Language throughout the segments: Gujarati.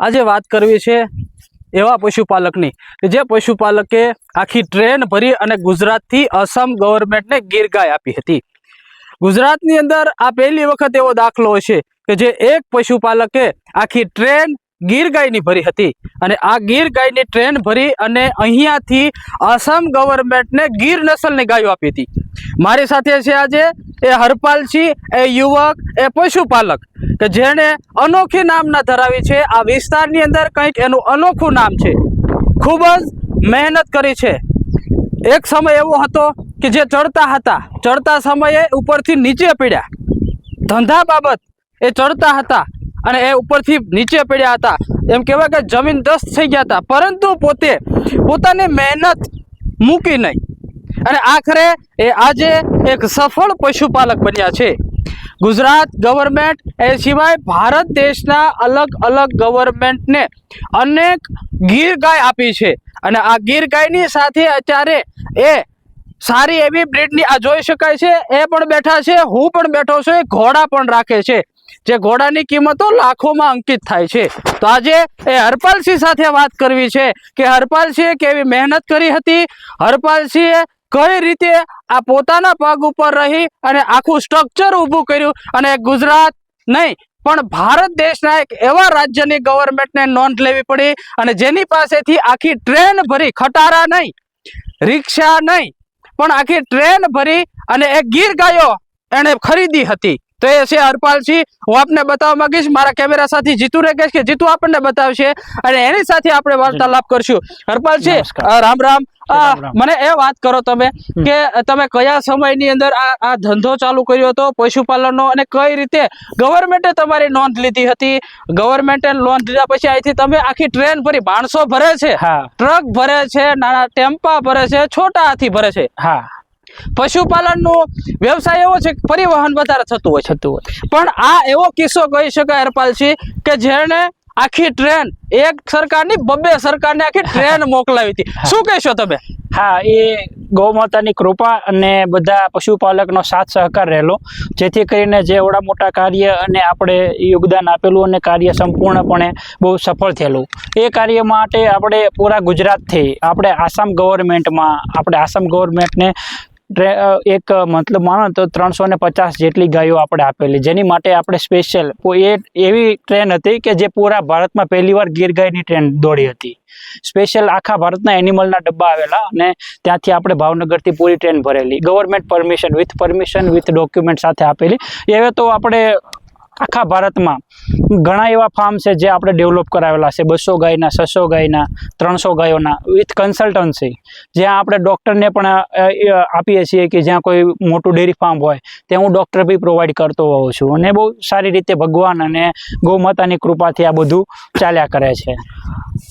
આજે વાત કરવી છે એવા પશુપાલકની કે જે પશુપાલકે આખી ટ્રેન ભરી અને ગુજરાતથી અસમ ગવર્મેન્ટને ગીર આપી હતી. ગુજરાતની અંદર આ પહેલી વખત એવો દાખલો છે કે જે એક પશુપાલકે આખી ટ્રેન ગીર ગાયની ભરી હતી અને આ ગીર ગાયની ટ્રેન ભરી અને અહીંયાથી આસામ ગવર્મેન્ટને ગીર નસલની ગાયો આપી હતી. મારી સાથે છે આજે એ હરપાલસિંહ, એ યુવક, એ પશુપાલક. કે જેણે અનોખી નામના ધરાવી છે. આ વિસ્તારની અંદર કંઈક એનું અનોખું નામ છે. ખૂબ જ મહેનત કરી છે. એક સમય એવો હતો કે જે ચડતા હતા. ચડતા સમયે ઉપરથી નીચે પડ્યા. ધંધા બાબત એ ચડતા હતા અને એ ઉપરથી નીચે પડ્યા હતા. એમ કહેવાય કે જમીન દસ્ત થઈ ગયા હતા. પરંતુ પોતે પોતાની મહેનત મૂકી નહીં. અને આખરે એ આજે એક સફળ પશુપાલક બન્યા છે. ગુજરાત ગવર્મેન્ટ એ સિવાય ભારત દેશના અલગ અલગ ગવર્મેન્ટને અનેક ગીર ગાય આપી છે. અને આ ગીર ગાયની સાથે અત્યારે એ સારી એવી બ્રીડની આ જોઈ શકાય છે. એ પણ બેઠા છે, હું પણ બેઠો છું, એ ઘોડા પણ રાખે છે. જે ઘોડાની કિંમતો લાખોમાં અંકિત થાય છે. તો આજે એ હરપાલસિંહ સાથે વાત કરવી છે કે હરપાલસિંહે કેવી મહેનત કરી હતી? હરપાલસિંહે કઈ રીતે આ પોતાના પગ ઉપર રહી અને આખું સ્ટ્રક્ચર ઊભું કર્યું અને ગુજરાત નહીં પણ ભારત દેશના એક એવા રાજ્યની ગવર્મેન્ટને નોંધ લેવી પડી અને જેની પાસેથી આખી ટ્રેન ભરી ખટારા નહીં રિક્ષા નહીં પણ આખી ટ્રેન ભરી અને એક ગીર ગાયો એણે ખરીદી હતી. તો એ છે હરપાલસિંહ. હું આપને બતાવવા માંગીશ મારા કેમેરા સાથે જીતુ ને કહીશ કે જીતુ આપણને બતાવશે અને એની સાથે આપણે વાર્તાલાપ કરશું. હરપાલસિંહ રામ રામ. મને એ વાત કરો તમે કે તમે કયા સમયની અંદર આ ધંધો ચાલુ કર્યો હતો પશુપાલનનો અને કઈ રીતે ગવર્મેન્ટે તમારી નોંધ લીધી હતી? ગવર્મેન્ટે નોંધ લીધા પછી અહીંથી તમે આખી ટ્રેન ભરી માણસો ભરે છે હા. ટ્રક ભરે છે નાના ટેમ્પા ભરે છે છોટા હાથી ભરે છે. હા. પશુપાલનનો વ્યવસાય એવો છે કે પરિવહન વધારે થતું હોય થતું હોય પણ આ એવો કિસ્સો કહી શકાય હરપાલસિંહ કે જેણે આખી ટ્રેન એક સરકારની બબ્બે સરકારને આખી ટ્રેન મોકલાવી હતી. શું કહેશો તમે? હા એ ગૌમાતાની કૃપા અને બધા પશુપાલકનો સાથ સહકાર રહેલો. જેથી કરીને જે એવડા મોટા કાર્ય અને આપણે યોગદાન આપેલું અને કાર્ય સંપૂર્ણપણે બહુ સફળ થયેલું. એ કાર્ય માટે આપણે પૂરા ગુજરાતથી આપણે આસામ ગવર્મેન્ટમાં આપણે આસામ ગવર્મેન્ટને એક મતલબ માનો તો ત્રણસો ને પચાસ જેટલી ગાયો આપણે આપેલી. જેની માટે આપણે સ્પેશિયલ એ, એવી ટ્રેન હતી કે જે પૂરા ભારતમાં પહેલીવાર ગીર ગાયની ટ્રેન દોડી હતી. સ્પેશિયલ આખા ભારતના એનિમલના ડબ્બા આવેલા અને ત્યાંથી આપણે ભાવનગરથી પૂરી ટ્રેન ભરેલી. Government permission with permission with document સાથે આપેલી. એવે તો આપણે આખા ભારતમાં ઘણા એવા ફાર્મ છે જે આપણે ડેવલપ કરાવેલા છે. બસો ગાયના છસો ગાયના ત્રણસો ગાયોના વિથ કન્સલ્ટન્સી જ્યાં આપણે ડૉક્ટરને પણ આપીએ છીએ કે જ્યાં કોઈ મોટું ડેરી ફાર્મ હોય ત્યાં હું ડૉક્ટર બી પ્રોવાઈડ કરતો હોઉં છું. અને બહુ સારી રીતે ભગવાન અને ગૌમાતાની કૃપાથી આ બધું ચાલ્યા કરે છે.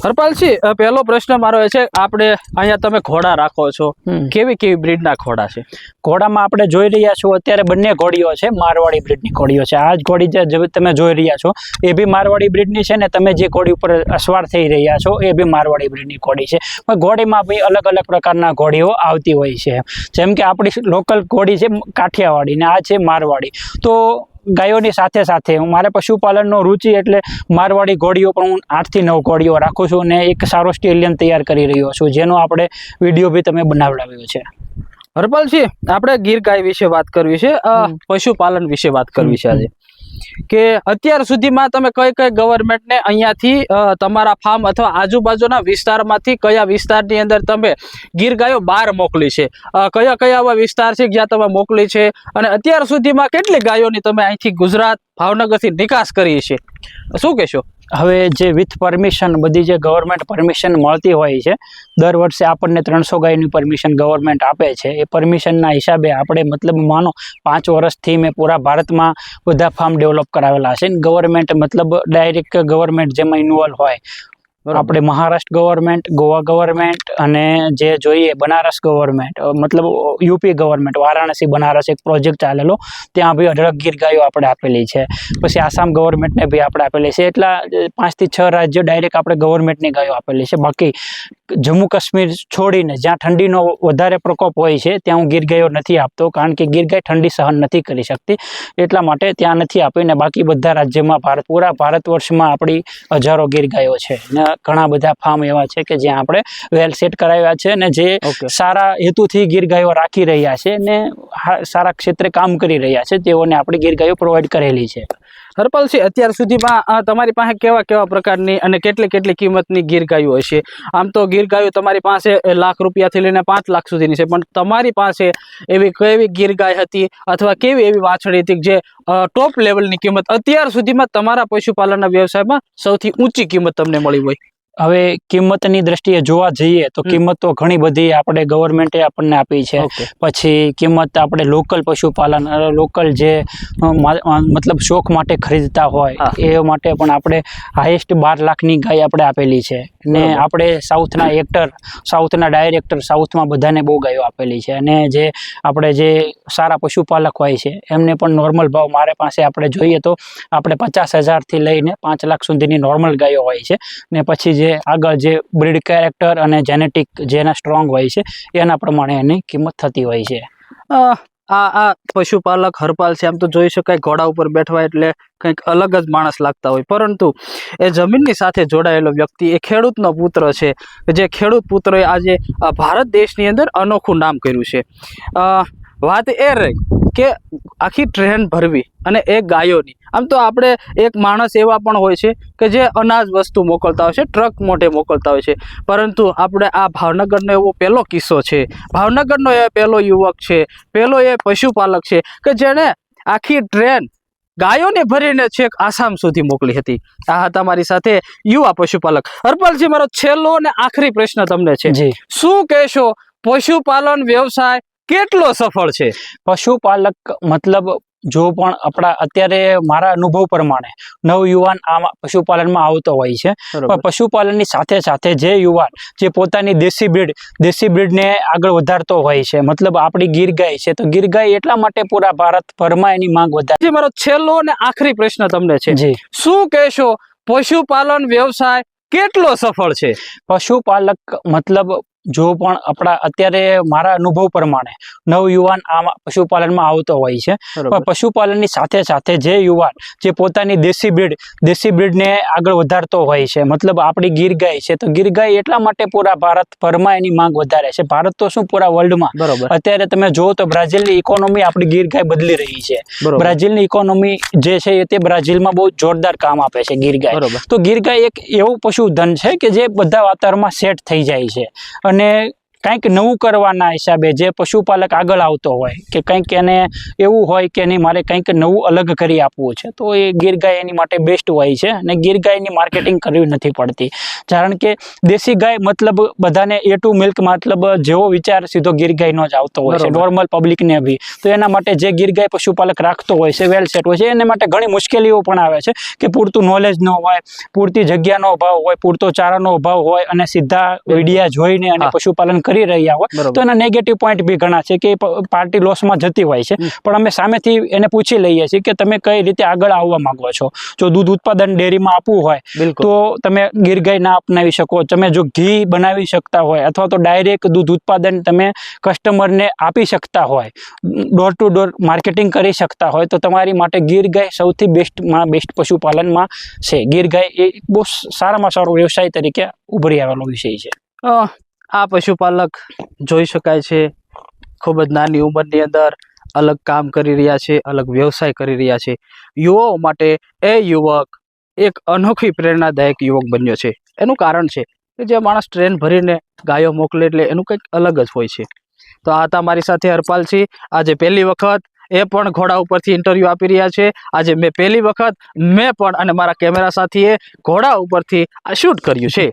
હરપાલસિંહ પહેલો પ્રશ્ન મારો એ છે આપણે અહીંયા તમે ઘોડા રાખો છો. કેવી કેવી બ્રીડના ઘોડા છે? ઘોડામાં આપણે જોઈ રહ્યા છો અત્યારે બંને ઘોડીઓ છે મારવાડી બ્રીડની ઘોડીઓ છે. આ જ ઘોડી જે જે તમે જોઈ રહ્યા છો એ બી મારવાડી બ્રિડની છે ને તમે જે ઘોડી ઉપર અસવાર થઈ રહ્યા છો એ બી મારવાડી બ્રિડની ઘોડી છે. પણ ઘોડીમાં બી અલગ અલગ પ્રકારના ઘોડીઓ આવતી હોય છે. જેમ કે આપણી લોકલ ઘોડી છે કાઠિયાવાડી ને આ છે મારવાડી. તો ગાયોની સાથે સાથે હું મારે પશુપાલનનો રુચિ એટલે મારવાડી ઘોડીઓ પણ હું આઠથી નવ ઘોડીઓ રાખું છું અને એક સારો સ્ટેલિયન તૈયાર કરી રહ્યો છું જેનો આપણે વીડિયો બી તમે બનાવડાવ્યો છે. હરપાલસિંહ આપણે ગીર ગાય વિશે વાત કરવી છે. પશુપાલન વિશે વાત કરવી છે આજે. કે અત્યાર સુધીમાં તમે કઈ કઈ ગવર્મેન્ટને અહીંયાથી તમારા ફાર્મ અથવા આજુબાજુના વિસ્તારમાંથી કયા વિસ્તારની અંદર તમે ગીર ગાયો બહાર મોકલી છે? કયા કયા એવા વિસ્તાર છે જ્યાં તમે મોકલી છે? અને અત્યાર સુધીમાં કેટલી ગાયોની તમે અહીંથી ગુજરાત ભાવનગરથી નિકાસ કરી છે? શું કહેશો? હવે જે વિથ પરમિશન બધી જે ગવર્મેન્ટ પરમિશન મળતી હોય છે, દર વર્ષે આપણને ત્રણસો ગાયની પરમિશન ગવર્મેન્ટ આપે છે એ પરમિશનના હિસાબે આપણે મતલબ માનો પાંચ વર્ષથી મેં પૂરા ભારતમાં બધા ફાર્મ ડેવલપ કરાવેલા છે ગવર્મેન્ટ મતલબ ડાયરેક્ટ ગવર્મેન્ટ જેમાં ઇન્વોલ્વ હોય. આપણે મહારાષ્ટ્ર ગવર્મેન્ટ ગોવા ગવર્મેન્ટ અને જે જોઈએ બનારસ ગવર્મેન્ટ મતલબ યુપી ગવર્મેન્ટ વારાણસી, બનારસ એક પ્રોજેક્ટ ચાલેલો. ત્યાં બી અઢળક ગીર ગાયો આપણે આપેલી છે. પછી આસામ ગવર્મેન્ટને બી આપણે આપેલી છે. એટલા પાંચથી છ રાજ્યો ડાયરેક્ટ આપણે ગવર્મેન્ટની ગાયો આપેલી છે. બાકી જમ્મુ કાશ્મીર છોડીને જ્યાં ઠંડીનો વધારે પ્રકોપ હોય છે, ત્યાં હું ગીર ગાયો નથી આપતો, કારણ કે ગીર ગાય ઠંડી સહન નથી કરી શકતી. એટલા માટે ત્યાં નથી આપીને બાકી બધા રાજ્યમાં, ભારત, પૂરા ભારત વર્ષમાં આપણી હજારો ગીર ગાયો છે. ને ઘણા બધા ફાર્મ એવા છે કે જ્યાં આપણે વેલ સેટ કરાવ્યા છે અને જે સારા હેતુથી ગીર ગાયો રાખી રહ્યા છે ને સારા ક્ષેત્રે કામ કરી રહ્યા છે તેઓને આપણી ગીર ગાયો પ્રોવાઈડ કરેલી છે. હરપાલસિંહ અત્યાર સુધીમાં તમારી પાસે કેવા કેવા પ્રકારની અને કેટલી કેટલી કિંમતની ગીર ગાયો હશે? આમ તો ગીર ગાયો તમારી પાસે લાખ રૂપિયાથી લઈને પાંચ લાખ સુધીની છે, પણ તમારી પાસે એવી કેવી ગીર ગાય હતી અથવા કેવી એવી વાછડી હતી જે ટોપ લેવલની કિંમત, અત્યાર સુધીમાં તમારા પશુપાલનના વ્યવસાયમાં સૌથી ઊંચી કિંમત તમને મળી હોય? હવે કિંમતની દ્રષ્ટિએ જોવા જઈએ તો કિંમત તો ઘણી બધી આપણે ગવર્મેન્ટે આપણને આપી છે. પછી કિંમત આપણે લોકલ પશુપાલન લોકલ જે મતલબ શોખ માટે ખરીદતા હોય એ માટે પણ આપણે હાઈએસ્ટ બાર લાખની ગાય આપણે આપેલી છે. ને આપણે સાઉથના એક્ટર સાઉથના ડાયરેક્ટર સાઉથમાં બધાને બહુ ગાયો આપેલી છે. અને જે આપણે જે સારા પશુપાલક હોય છે એમને પણ નોર્મલ ભાવ મારે પાસે આપણે જોઈએ તો આપણે પચાસ હજારથી લઈને પાંચ લાખ સુધીની નોર્મલ ગાયો હોય છે. ને પછી જે આગળ જે બ્રીડ કેરેક્ટર અને જેનેટિક જેના સ્ટ્રોંગ હોય છે એના પ્રમાણે એની કિંમત થતી હોય છે. આ આ પશુપાલક, હરપાલ છે, આમ તો જોઈ શકાય ઘોડા ઉપર બેઠવા એટલે કંઈક અલગ જ માણસ લાગતા હોય. પરંતુ એ જમીનની સાથે જોડાયેલો વ્યક્તિ એ ખેડૂતનો પુત્ર છે. જે ખેડૂત પુત્રએ આજે ભારત દેશની અંદર અનોખું નામ કર્યું છે. વાત એ રહી કે આખી ટ્રેન ભરવી અને એ ગાયોની આમ તો આપણે એક માણસ એવા પણ હોય છે કે જે અનાજ વસ્તુ મોકલતા હોય છે ટ્રક મોઢે મોકલતા હોય છે. પરંતુ આપણે આ ભાવનગરનો એવો પહેલો કિસ્સો છે. ભાવનગરનો એ પહેલો યુવક છે પહેલો એ પશુપાલક છે કે જેણે આખી ટ્રેન ગાયોને ભરીને છેક આસામ સુધી મોકલી હતી. આ હતા મારી સાથે યુવા પશુપાલક. હરપાલજી મારો છેલ્લો અને આખરી પ્રશ્ન તમને છે. શું કહેશો પશુપાલન વ્યવસાય કેટલો સફળ છે? પશુપાલક મતલબ જો પણ આપણા અત્યારે મારા અનુભવ પ્રમાણે નવયુવાન આમાં પશુપાલનમાં આવતો હોય છે પણ પશુપાલનની સાથે સાથે જે યુવાન જે પોતાની દેશી બ્રીડ દેશી બ્રીડને આગળ વધારતો હોય છે મતલબ આપણી ગીર ગાય છે તો ગીર ગાય એટલા માટે પૂરા ભારતભરમાં એની માંગ વધારે છે મારો છેલ્લો અને આખરી પ્રશ્ન તમને છે. જી. શું કહેશો પશુપાલન વ્યવસાય કેટલો સફળ છે? પશુપાલક મતલબ જો પણ આપણા અત્યારે મારા અનુભવ પ્રમાણે નવયુવાન આમાં પશુપાલનમાં આવતો હોય છે પણ પશુપાલનની સાથે સાથે જે યુવાન જે પોતાની દેશી બ્રીડ દેશી બ્રીડને આગળ વધારતો હોય છે મતલબ આપણી ગીર ગાય છે તો ગીર ગાય એટલા માટે પૂરા ભારતભરમાં એની માંગ વધારે છે. ભારત તો શું પૂરા વર્લ્ડમાં બરોબર. અત્યારે તમે જુઓ તો બ્રાઝિલની ઇકોનોમી આપણી ગીર ગાય બદલી રહી છે. બ્રાઝિલની ઇકોનોમી જે છે તે બ્રાઝિલમાં બહુ જોરદાર કામ આપે છે ગીર ગાય બરોબર. તો ગીર ગાય એક એવું પશુધન છે કે જે બધા વાતાવરણમાં સેટ થઈ જાય છે. અને કંઈક નવું કરવાના હિસાબે જે પશુપાલક આગળ આવતો હોય કે કંઈક એને એવું હોય કે નહીં મારે કંઈક નવું અલગ કરી આપવું છે તો એ ગીર ગાય એની માટે બેસ્ટ હોય છે અને ગીર ગાયની માર્કેટિંગ કરવી નથી પડતી. કારણ કે દેશી ગાય મતલબ બધાને એ ટુ મિલ્ક મતલબ જેવો વિચાર સીધો ગીર ગાયનો જ આવતો હોય છે. નોર્મલ પબ્લિકને બી. તો એના માટે જે ગીર ગાય પશુપાલક રાખતો હોય છે વેલ સેટ હોય છે એને માટે ઘણી મુશ્કેલીઓ પણ આવે છે કે પૂરતું નોલેજ ન હોય પૂરતી જગ્યાનો અભાવ હોય પૂરતો ચારાનો અભાવ હોય અને સીધા વિડીયા જોઈને અને પશુપાલન કરી રહ્યા હોય તો એના નેગેટિવ પોઈન્ટ બી ઘણા છે કે પાર્ટી લોસમાં જતી હોય છે. પણ અમે સામેથી એને પૂછી લઈએ છીએ કે તમે કઈ રીતે આગળ આવવા માંગો છો? જો દૂધ ઉત્પાદન ડેરીમાં આપવું હોય તો તમે ગીર ગાય ના અપનાવી શકો. તમે જો ઘી બનાવી શકતા હોય અથવા તો ડાયરેક્ટ દૂધ ઉત્પાદન તમે કસ્ટમરને આપી શકતા હોય ડોર ટુ ડોર માર્કેટિંગ કરી શકતા હોય તો તમારી માટે ગીર ગાય સૌથી બેસ્ટમાં બેસ્ટ પશુપાલનમાં છે. ગીર ગાય એ બહુ સારામાં સારો વ્યવસાય તરીકે ઉભરી આવેલો વિષય છે. આ પશુપાલક જોઈ શકાય છે. ખૂબ જ નાની ઉંમરની અંદર અલગ કામ કરી રહ્યા છે, અલગ વ્યવસાય કરી રહ્યા છે. યુવાઓ માટે એ યુવક એક અનોખી પ્રેરણાદાયક યુવક બન્યો છે. એનું કારણ છે કે જે માણસ ટ્રેન ભરીને ગાયો મોકલે એટલે એનું કંઈક અલગ જ હોય છે. તો આ હતા મારી સાથે હરપાલસિંહ આજે પહેલી વખત એ પણ ઘોડા ઉપરથી ઇન્ટરવ્યૂ આપી રહ્યા છે. આજે મેં પહેલી વખત મેં પણ અને મારા કેમેરા સાથીએ ઘોડા ઉપરથી આ શૂટ કર્યું છે.